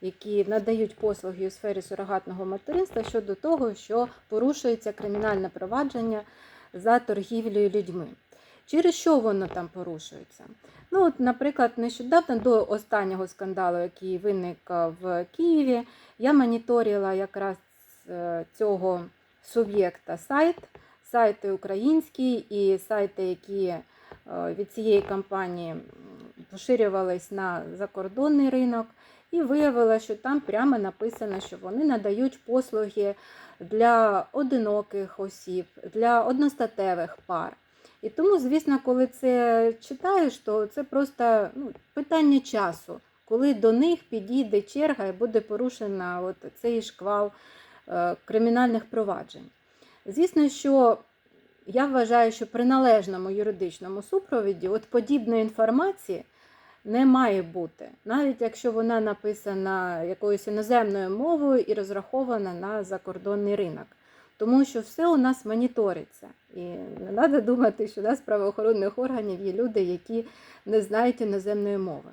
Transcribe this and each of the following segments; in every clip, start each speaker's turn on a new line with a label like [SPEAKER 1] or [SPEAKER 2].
[SPEAKER 1] які надають послуги у сфері сурогатного материнства щодо того, що порушується кримінальне провадження за торгівлею людьми. Через що воно там порушується? Ну, от, наприклад, нещодавно до останнього скандалу, який виник в Києві, я моніторила якраз е, цього суб'єкта сайт, сайти українські і сайти, які е, від цієї компанії поширювались на закордонний ринок, і виявила, що там прямо написано, що вони надають послуги для одиноких осіб, для одностатевих пар. І тому, звісно, коли це читаєш, то це просто ну, питання часу, коли до них підійде черга і буде порушена от цей шквал е, кримінальних проваджень. Звісно, що я вважаю, що при належному юридичному супровіді от подібної інформації не має бути, навіть якщо вона написана якоюсь іноземною мовою і розрахована на закордонний ринок. Тому що все у нас моніториться. І не треба думати, що у нас правоохоронних органів є люди, які не знають іноземної мови.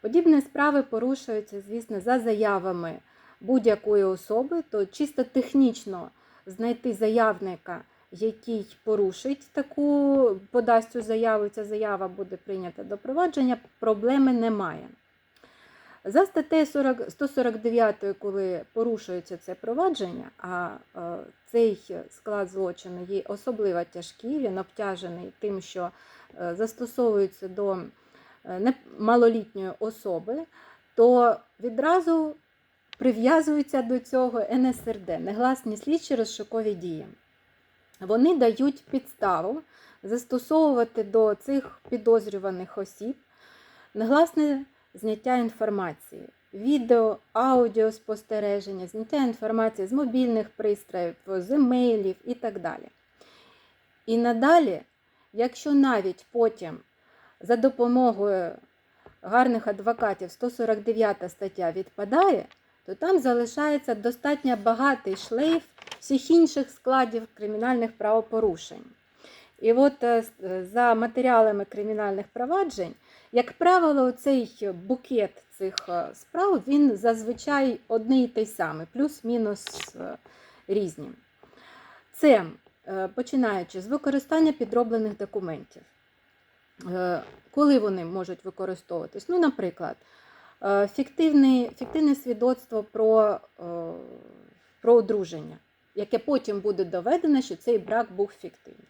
[SPEAKER 1] Подібні справи порушуються, звісно, за заявами будь-якої особи, то чисто технічно знайти заявника, який порушить таку, подасть цю заяву, ця заява буде прийнята до провадження, проблеми немає. За статтею 40 149, коли порушується це провадження, а е, цей склад злочину є особливо тяжкий, він обтяжений тим, що е, застосовується до е, малолітньої особи, то відразу прив'язуються до цього НСРД, негласні слідчі розшукові дії. Вони дають підставу застосовувати до цих підозрюваних осіб негласне зняття інформації, відео, аудіо спостереження, зняття інформації з мобільних пристроїв, з емейлів і так далі. І надалі, якщо навіть потім за допомогою гарних адвокатів 149 стаття відпадає, то там залишається достатньо багатий шлейф всіх інших складів кримінальних правопорушень. І от е, е, за матеріалами кримінальних проваджень, як правило, цей букет цих е, справ він зазвичай одний і той самий, плюс-мінус різні. Це починаючи з використання підроблених документів. Коли вони можуть використовуватись? Ну, наприклад, фіктивне, фіктивне свідоцтво про, е, про одруження, яке потім буде доведено, що цей брак був фіктивний.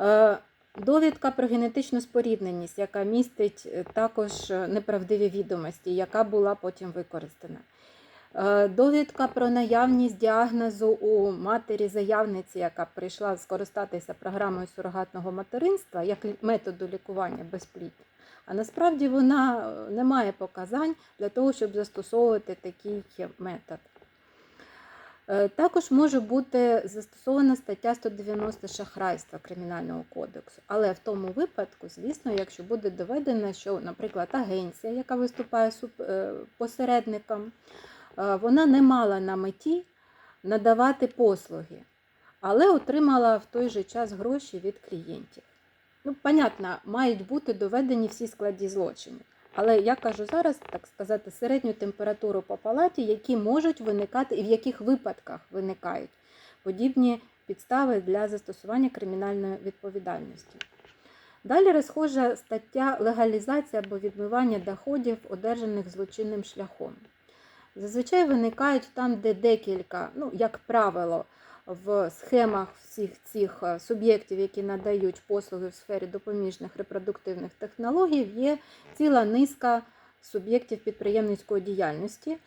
[SPEAKER 1] Е, Довідка про генетичну спорідненість, яка містить е, також е, неправдиві відомості, яка була потім використана. Е, Довідка про наявність діагнозу у матері заявниці, яка прийшла скористатися програмою сурогатного материнства як методу лікування безпліддя. А насправді вона е, не має показань для того, щоб застосовувати такий метод. Е, Також може бути застосована стаття 190 шахрайства Кримінального кодексу. Але в тому випадку, звісно, якщо буде доведено, що, наприклад, агенція, яка виступає е, посередником, вона не мала на меті надавати послуги, але отримала в той же час гроші від клієнтів. Ну, понятно, мають бути доведені всі складі злочинів. Але я кажу зараз, так сказати, середню температуру по палаті, які можуть виникати і в яких випадках виникають подібні підстави для застосування кримінальної відповідальності. Далі розхожа стаття легалізація або відмивання доходів, одержаних злочинним шляхом. Зазвичай виникають там, де декілька, ну, як правило, в схемах всіх цих е, суб'єктів, які надають послуги в сфері допоміжних репродуктивних технологій, є ціла низка суб'єктів підприємницької діяльності,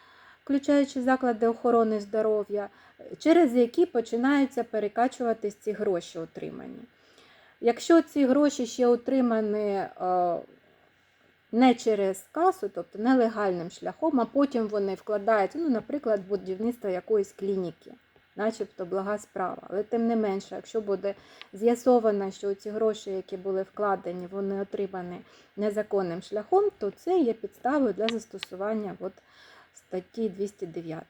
[SPEAKER 1] включаючи заклади охорони здоров'я, через які починаються перекачуватись ці гроші отримані. Якщо ці гроші ще отримані е, не через касу, тобто нелегальним шляхом, а потім вони вкладаються, ну, наприклад, в будівництво якоїсь клініки, начебто блага справа. Але тим не менше, якщо буде з'ясовано, що ці гроші, які були вкладені, вони отримані незаконним шляхом, то це є підставою для застосування от статті 209.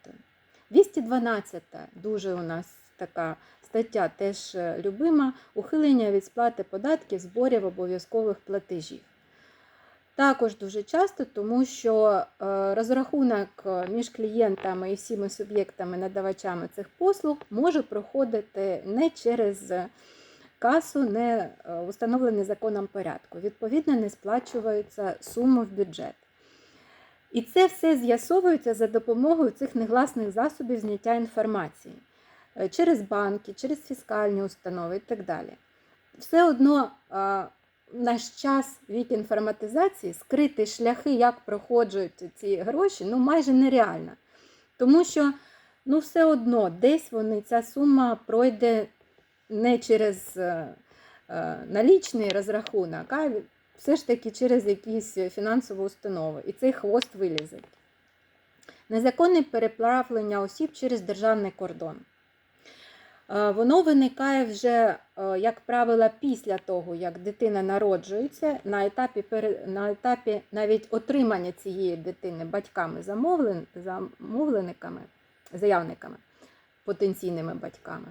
[SPEAKER 1] 212 дуже у нас така стаття теж е, любима ухилення від сплати податків, зборів обов'язкових платежів. Також дуже часто, тому що е, розрахунок е, між клієнтами і всіма суб'єктами, надавачами цих послуг може проходити не через касу, не е, установлений законом порядку. Відповідно, не сплачується сума в бюджет. І це все з'ясовується за допомогою цих негласних засобів зняття інформації через банки, через фіскальні установи і так далі. Все одно наш час вік інформатизації скрити шляхи, як проходжують ці гроші, ну майже нереально. Тому що ну, все одно десь вони, ця сума пройде не через е, е, налічний розрахунок, а все ж таки через якісь фінансові установи. І цей хвост вилізе. Незаконне переправлення осіб через державний кордон. Е, Воно виникає вже, е, як правило, після того, як дитина народжується, на етапі, на етапі навіть отримання цієї дитини батьками замовлен, замовлениками, заявниками, потенційними батьками.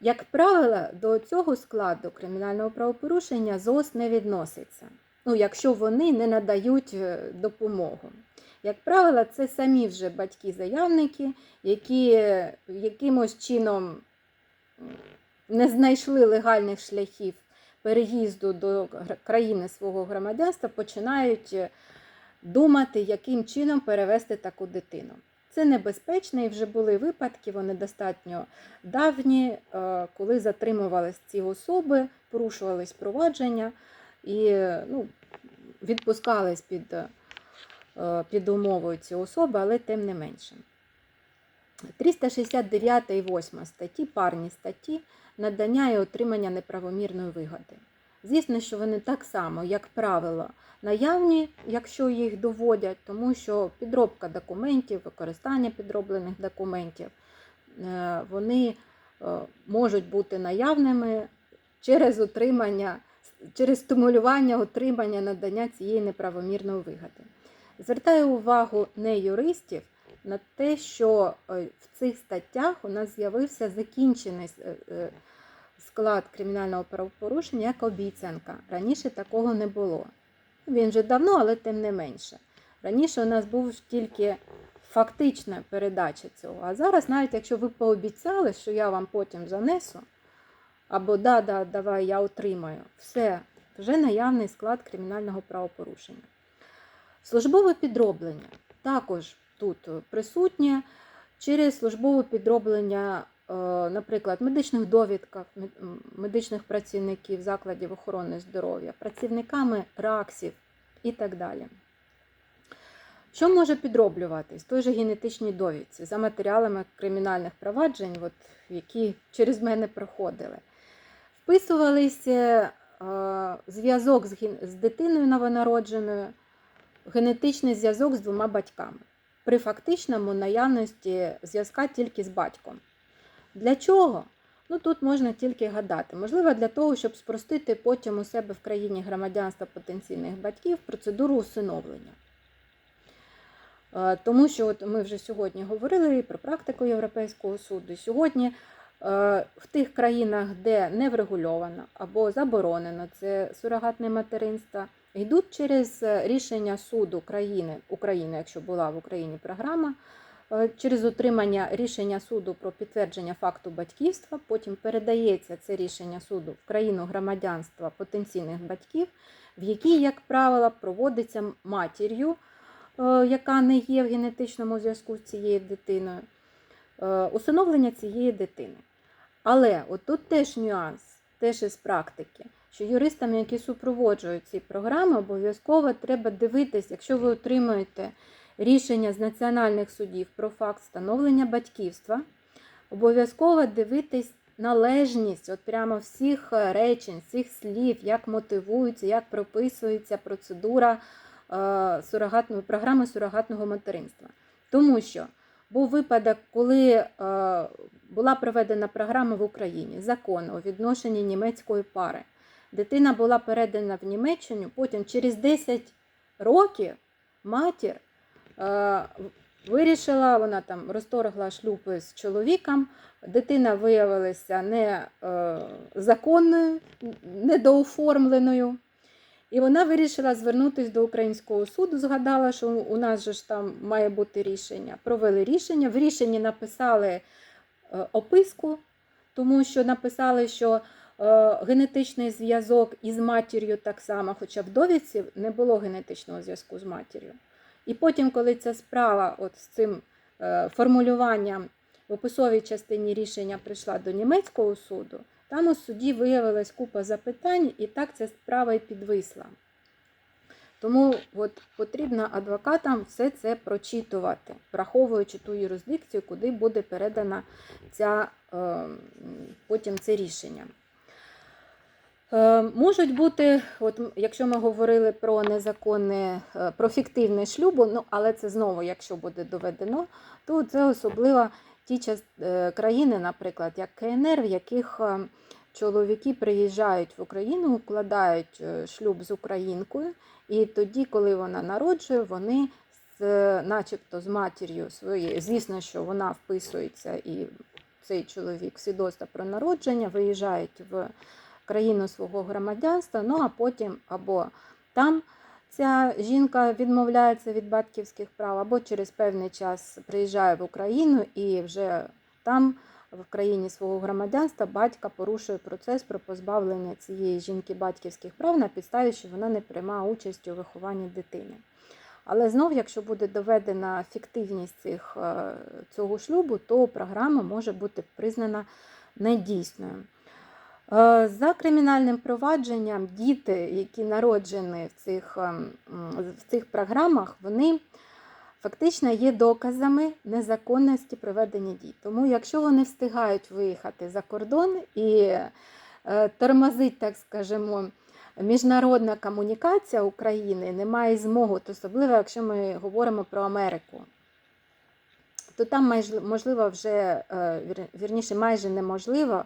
[SPEAKER 1] Як правило, до цього складу кримінального правопорушення ЗОС не відноситься, ну, якщо вони не надають е, допомогу. Як правило, це самі вже батьки-заявники, які якимось чином не знайшли легальних шляхів переїзду до країни свого громадянства, починають е, думати, яким чином перевести таку дитину. Це небезпечно, і вже були випадки, вони достатньо давні, е, коли затримувались ці особи, порушувались провадження і ну, відпускались під, е, під умовою ці особи, але тим не менше. 369 і 8 статті, парні статті, надання і отримання неправомірної вигоди. Звісно, що вони так само, як правило, наявні, якщо їх доводять, тому що підробка документів, використання підроблених документів, е, вони е, можуть бути наявними через отримання, через стимулювання отримання надання цієї неправомірної вигоди. Звертаю увагу не юристів на те, що е, в цих статтях у нас з'явився закінчений е, е, склад кримінального правопорушення як обіцянка. Раніше такого не було. Він вже давно, але тим не менше. Раніше у нас був тільки фактична передача цього. А зараз, навіть якщо ви пообіцяли, що я вам потім занесу, або да, да, давай я отримаю, все, вже наявний склад кримінального правопорушення. Службове підроблення також тут присутнє через службове підроблення, е, наприклад, медичних довідках медичних працівників закладів охорони здоров'я, працівниками РАКСів і так далі. Що може підроблюватись? Той же генетичній довідці за матеріалами кримінальних проваджень, от, які через мене проходили. Вписувалися е, зв'язок з дитиною новонародженою, генетичний зв'язок з двома батьками. При фактичному наявності зв'язка тільки з батьком. Для чого? Ну тут можна тільки гадати. Можливо, для того, щоб спростити потім у себе в країні громадянства потенційних батьків процедуру усиновлення. Е, Тому що от ми вже сьогодні говорили про практику Європейського суду. Сьогодні е, в тих країнах, де не врегульовано або заборонено це сурогатне материнство, йдуть через е, рішення суду країни, України, якщо була в Україні програма, е, через отримання рішення суду про підтвердження факту батьківства, потім передається це рішення суду в країну громадянства потенційних батьків, в якій, як правило, проводиться матір'ю, е, яка не є в генетичному зв'язку з цією дитиною, усиновлення цієї дитини. Але от тут теж нюанс, теж із практики, що юристам, які супроводжують ці програми, обов'язково треба дивитись, якщо ви отримуєте рішення з національних судів про факт встановлення батьківства, обов'язково дивитись належність от прямо всіх е, речень, всіх слів, як мотивується, як прописується процедура е, сурогатного, програми сурогатного материнства. Тому що був випадок, коли е, була проведена програма в Україні, закон у відношенні німецької пари. Дитина була передана в Німеччину, потім через 10 років матір е, вирішила, вона там розторгла шлюб з чоловіком, дитина виявилася не е, недооформленою. І вона вирішила звернутися до українського суду, згадала, що у нас же ж там має бути рішення. Провели рішення. В рішенні написали е, описку, тому що написали, що генетичний зв'язок із матір'ю так само, хоча в не було генетичного зв'язку з матір'ю. І потім, коли ця справа от з цим е, формулюванням в описовій частині рішення прийшла до німецького суду, там у суді виявилась купа запитань, і так ця справа і підвисла. Тому от, потрібно адвокатам все це прочитувати, враховуючи ту юрисдикцію, куди буде передана ця, е, потім це рішення. Е, Можуть бути, от якщо ми говорили про незаконне, е, про фіктивне шлюбу, ну але це знову, якщо буде доведено, то це особливо ті час- е, країни, наприклад, як КНР, в яких чоловіки приїжджають в Україну, укладають шлюб з українкою, і тоді, коли вона народжує, вони з, начебто з матір'ю своєю, звісно, що вона вписується і цей чоловік свідоцтво про народження, виїжджають в країну свого громадянства, ну а потім або там ця жінка відмовляється від батьківських прав, або через певний час приїжджає в Україну і вже там, в країні свого громадянства, батька порушує процес про позбавлення цієї жінки батьківських прав на підставі, що вона не приймає участь у вихованні дитини. Але знов, якщо буде доведена фіктивність цих, е, цього шлюбу, то програма може бути признана недійсною. Е, За кримінальним провадженням діти, які народжені в цих, ем, в цих програмах, вони фактично є доказами незаконності проведення дій. Тому, якщо вони встигають виїхати за кордон і е, тормозить, так скажемо, міжнародна комунікація України, немає змоги, то особливо, якщо ми говоримо про Америку. То там майже можливо вже е, вірніше, майже неможливо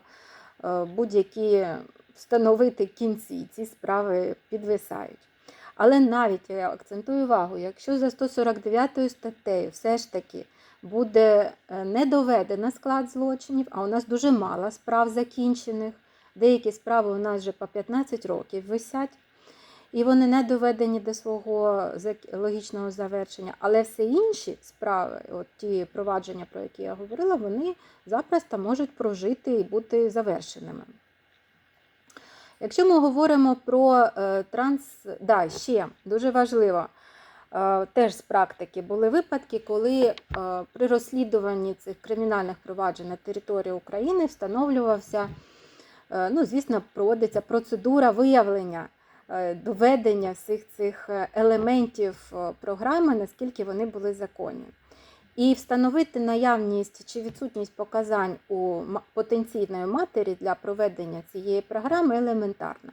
[SPEAKER 1] будь-які встановити кінці, ці справи підвисають. Але навіть я акцентую увагу, якщо за 149 статтею все ж таки буде е, не доведено склад злочинів, а у нас дуже мало справ закінчених, деякі справи у нас вже по 15 років висять, і вони не доведені до свого логічного завершення. Але все інші справи, от ті провадження, про які я говорила, вони запросто можуть прожити і бути завершеними. Якщо ми говоримо про е, транс, да, ще дуже важливо, е, теж з практики були випадки, коли е, при розслідуванні цих кримінальних проваджень на території України встановлювався, ну, звісно, проводиться процедура виявлення, доведення всіх цих е, елементів е, програми, наскільки вони були законні. І встановити наявність чи відсутність показань у потенційної матері для проведення цієї програми елементарно.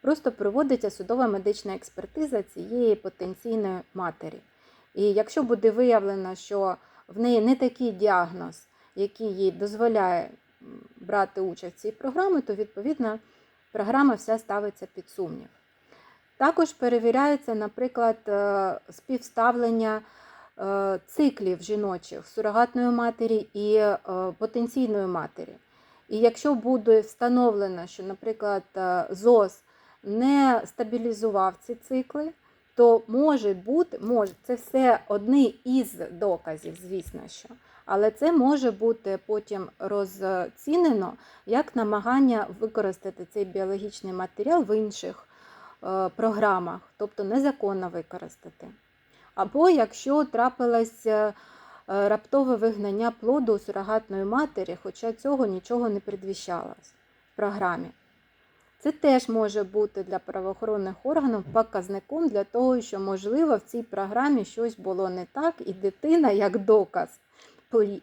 [SPEAKER 1] Просто проводиться судова медична експертиза цієї потенційної матері. І якщо буде виявлено, що в неї не такий діагноз, який їй дозволяє брати участь в цій програмі, то відповідно програма вся ставиться під сумнів. Також перевіряється, наприклад, е, співставлення е, циклів жіночих сурогатної матері і е, потенційної матері. І якщо буде встановлено, що, наприклад, ЗОЗ не стабілізував ці цикли, то може бути, може, це все одні із доказів, звісно що. Але це може бути потім розцінено як намагання використати цей біологічний матеріал в інших програмах, тобто незаконно використати. Або якщо трапилось е, е, раптове вигнання плоду у сурогатної матері, хоча цього нічого не предвіщалось в програмі. Це теж може бути для правоохоронних органів показником для того, що, можливо, в цій програмі щось було не так, і дитина, як доказ,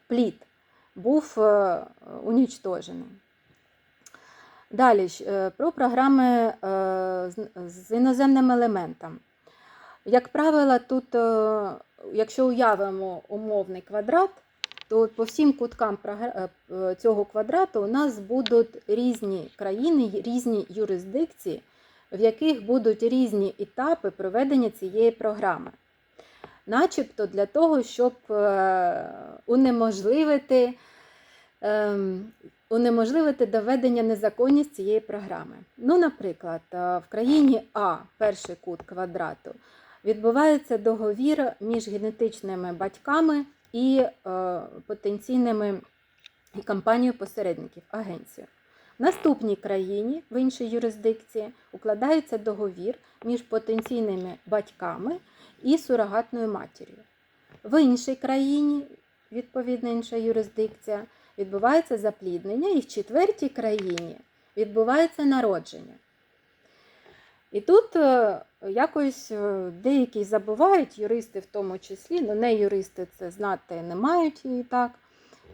[SPEAKER 1] плід, був е, унічтожений. Далі е, про програми е, з- іноземним елементом. Як правило, тут, е, якщо уявимо умовний квадрат, то по всім куткам цього квадрату у нас будуть різні країни, різні юрисдикції, в яких будуть різні етапи проведення цієї програми. Начебто для того, щоб унеможливити ем, унеможливити доведення незаконність цієї програми. Ну, наприклад, е, в країні А, перший кут квадрату, відбувається договір між генетичними батьками і е, потенційними і компанією посередників, агенцією. В наступній країні, в іншій юрисдикції, укладається договір між потенційними батьками і сурогатною матір'ю. В іншій країні, відповідно інша юрисдикція, відбувається запліднення, і в четвертій країні відбувається народження. І тут е, якось е, деякі забувають, юристи в тому числі, ну не юристи це знати не мають і так,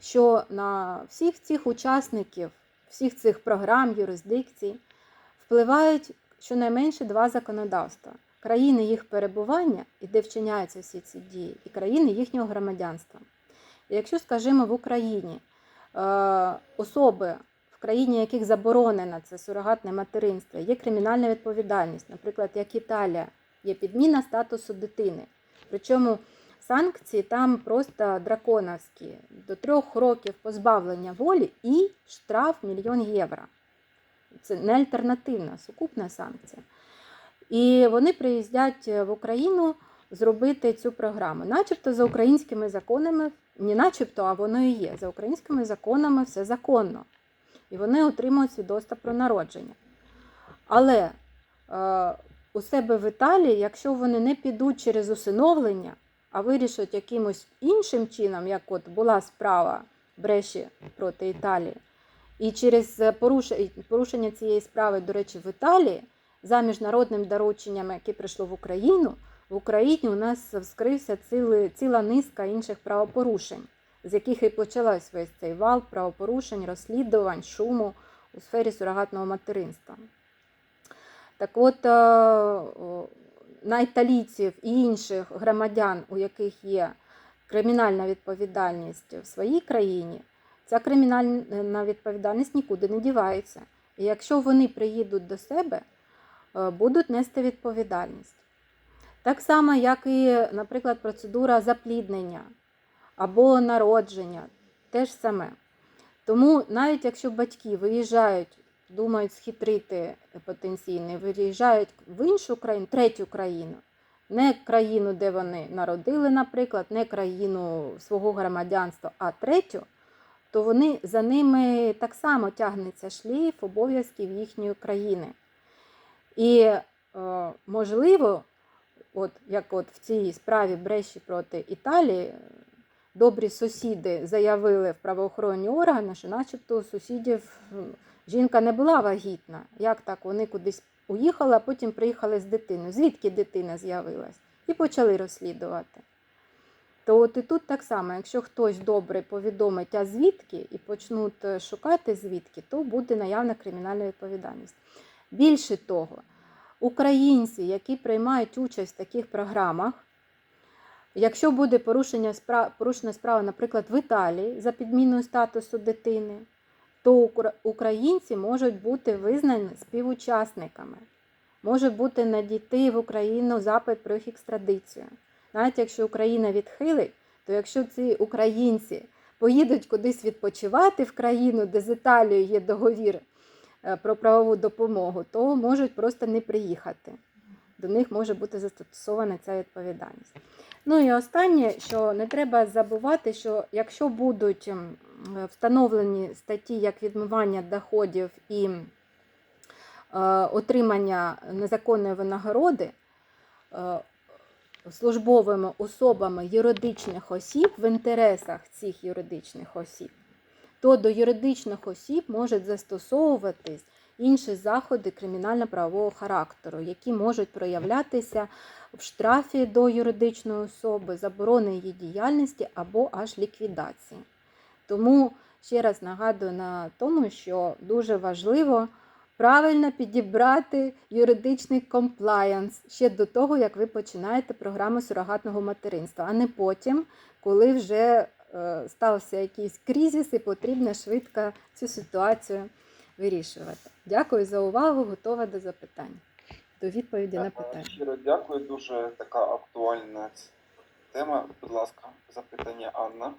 [SPEAKER 1] що на всіх цих учасників, всіх цих програм, юрисдикцій впливають щонайменше два законодавства: країни їх перебування, і де вчиняються всі ці дії, і країни їхнього громадянства. І якщо, скажімо, в Україні особи, в країні яких заборонено це сурогатне материнство, є кримінальна відповідальність, наприклад, як Італія, є підміна статусу дитини. Причому санкції там просто драконовські, до трьох років позбавлення волі і штраф мільйон євро. Це не альтернативна, сукупна санкція. І вони приїздять в Україну зробити цю програму, начебто за українськими законами, не начебто, а воно і є. За українськими законами все законно. І вони отримують свідоцтво про народження. Але е, у себе в Італії, якщо вони не підуть через усиновлення, а вирішать якимось іншим чином, як от була справа Бреші проти Італії, і через порушення, цієї справи, до речі, в Італії, за міжнародним дорученням, яке прийшло в Україну, в Україні у нас вскрився ціли, ціла низка інших правопорушень, з яких і почалась весь цей вал правопорушень, розслідувань, шуму у сфері сурогатного материнства. Так от, е, на італійців і інших громадян, у яких є кримінальна відповідальність в своїй країні, ця кримінальна відповідальність нікуди не дівається. І якщо вони приїдуть до себе, е, будуть нести відповідальність. Так само, як і, наприклад, процедура запліднення або народження, те ж саме. Тому навіть якщо батьки виїжджають, думають схитрити потенційно, виїжджають в іншу країну, третю країну, не країну, де вони народили, наприклад, не країну свого громадянства, а третю, то вони за ними так само тягнеться шлейф обов'язків їхньої країни. І, е, можливо, от як от в цій справі Бреші проти Італії, добрі сусіди заявили в правоохоронні органи, що начебто сусідів жінка не була вагітна. Як так? Вони кудись уїхали, а потім приїхали з дитиною. Звідки дитина з'явилась? І почали розслідувати. То от і тут так само, якщо хтось добре повідомить, а звідки, і почнуть е, шукати звідки, то буде наявна кримінальна відповідальність. Більше того, українці, які приймають участь в таких програмах, якщо буде порушення справ, порушена справа, наприклад, в Італії за підміною статусу дитини, то українці можуть бути визнані співучасниками. Може бути надійти в Україну запит про їх екстрадицію. Навіть якщо Україна відхилить, то якщо ці українці поїдуть кудись відпочивати в країну, де з Італією є договір про правову допомогу, то можуть просто не приїхати. До них може бути застосована ця відповідальність. Ну і останнє, що не треба забувати, що якщо будуть встановлені статті як відмивання доходів і е, отримання незаконної винагороди е, службовими особами юридичних осіб в інтересах цих юридичних осіб, то до юридичних осіб можуть застосовуватись інші заходи кримінально-правового характеру, які можуть проявлятися в штрафі до юридичної особи, заборони її діяльності або аж ліквідації. Тому ще раз нагадую на тому, що дуже важливо правильно підібрати юридичний комплаєнс ще до того, як ви починаєте програму сурогатного материнства, а не потім, коли вже стався якийсь кризис і потрібно швидко цю ситуацію вирішувати. Дякую за увагу, готова до запитань, до відповіді на
[SPEAKER 2] Е,
[SPEAKER 1] питання.
[SPEAKER 2] Щиро дякую, дуже така актуальна тема. Будь ласка, запитання Анна.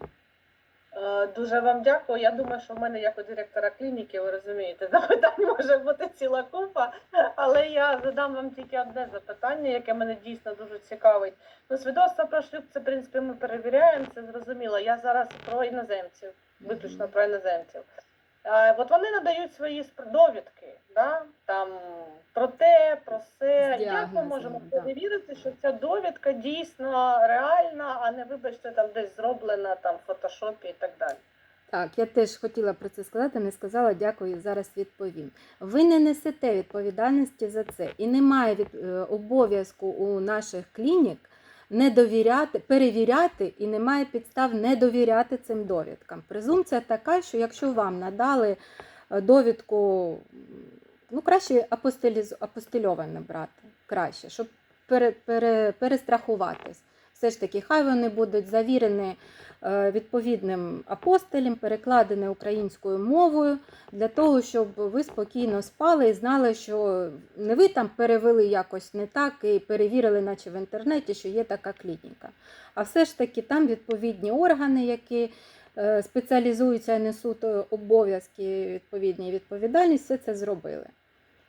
[SPEAKER 2] Е, Дуже вам дякую. Я думаю, що в мене як у директора клініки, ви розумієте, запитань може бути ціла купа, але я задам вам тільки одне запитання, яке мене дійсно дуже цікавить. Ну, свідоцтво про шлюб, це в принципі ми перевіряємо, це зрозуміло. Я зараз про іноземців, виключно про іноземців. Е, От вони надають свої довідки, да? там про те, про все. Як ми можемо перевірити, що ця довідка дійсно реальна, а не вибачте, там десь зроблена там в фотошопі і так далі.
[SPEAKER 1] Так, я теж хотіла про це сказати, не сказала, дякую, зараз відповім. Ви не несете відповідальності за це, і немає від, е, обов'язку у наших клінік не довіряти, перевіряти, і немає підстав не довіряти цим довідкам. Презумпція така, що якщо вам надали е, довідку, ну краще апостильоване брати, краще, щоб пере, пере, перестрахуватись. Все ж таки, хай вони будуть завірені відповідним апостолем, перекладені українською мовою, для того, щоб ви спокійно спали і знали, що не ви там перевели якось не так і перевірили, наче в інтернеті, що є така клініка. А все ж таки там відповідні органи, які е, спеціалізуються і несуть е, обов'язки відповідні відповідальність, все це зробили.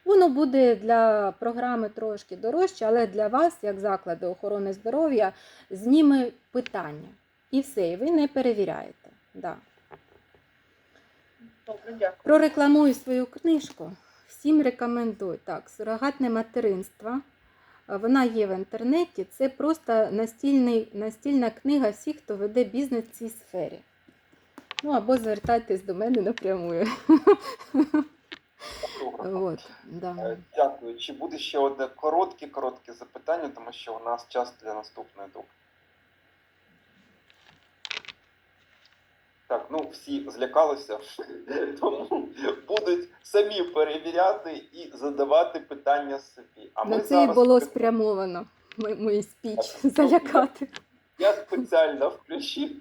[SPEAKER 1] Воно буде для програми трошки дорожче, але для вас, як закладу охорони здоров'я, зніме питання. І все, і ви не перевіряєте. Да.
[SPEAKER 2] Добре, дякую.
[SPEAKER 1] Прорекламую свою книжку. Всім рекомендую. Так, сурогатне материнство. Вона є в інтернеті. Це просто настільний, настільна книга всіх, хто веде бізнес в цій сфері. Ну або звертайтесь до мене напрямую. От, да.
[SPEAKER 3] Е, Дякую. Чи буде ще одне коротке, коротке запитання, тому що у нас час для наступної доки. Так, ну всі злякалися, тому будуть самі перевіряти і задавати питання собі. А
[SPEAKER 1] На
[SPEAKER 3] ми
[SPEAKER 1] це і було спрямовано. Мій, мій спіч залякати.
[SPEAKER 3] Я спеціально включив.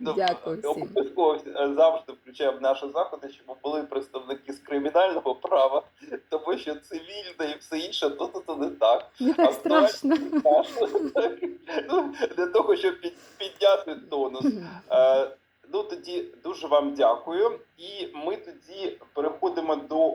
[SPEAKER 1] Дякую всім.
[SPEAKER 3] Обов'язково е, завжди включаю в наші заходи, щоб були представники з кримінального права, тому що цивільне і все інше то то не так.
[SPEAKER 1] Не так
[SPEAKER 3] А
[SPEAKER 1] страшно.
[SPEAKER 3] Ну, для того, щоб під- підняти тонус. Ну тоді дуже вам дякую, і ми тоді переходимо до